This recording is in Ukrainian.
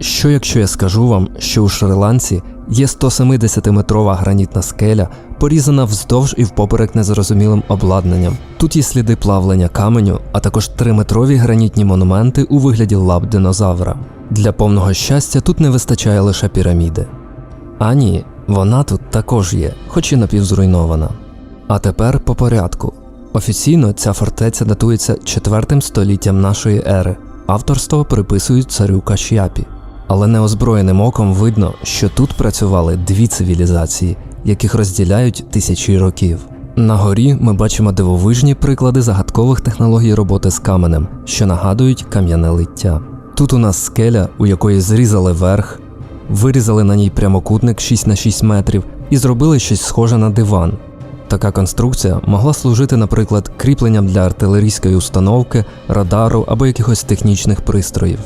Що якщо я скажу вам, що у Шри-Ланці є 170-метрова гранітна скеля, порізана вздовж і впоперек незрозумілим обладнанням. Тут є сліди плавлення каменю, а також 3-метрові гранітні монументи у вигляді лап динозавра. Для повного щастя тут не вистачає лише піраміди. А ні, вона тут також є, хоч і напівзруйнована. А тепер по порядку. Офіційно ця фортеця датується 4 століттям нашої ери. Авторство приписують царю Каш'япі. Але неозброєним оком видно, що тут працювали дві цивілізації, яких розділяють тисячі років. На горі ми бачимо дивовижні приклади загадкових технологій роботи з каменем, що нагадують кам'яне лиття. Тут у нас скеля, у якої зрізали верх, вирізали на ній прямокутник 6 на 6 метрів і зробили щось схоже на диван. Така конструкція могла служити, наприклад, кріпленням для артилерійської установки, радару або якихось технічних пристроїв.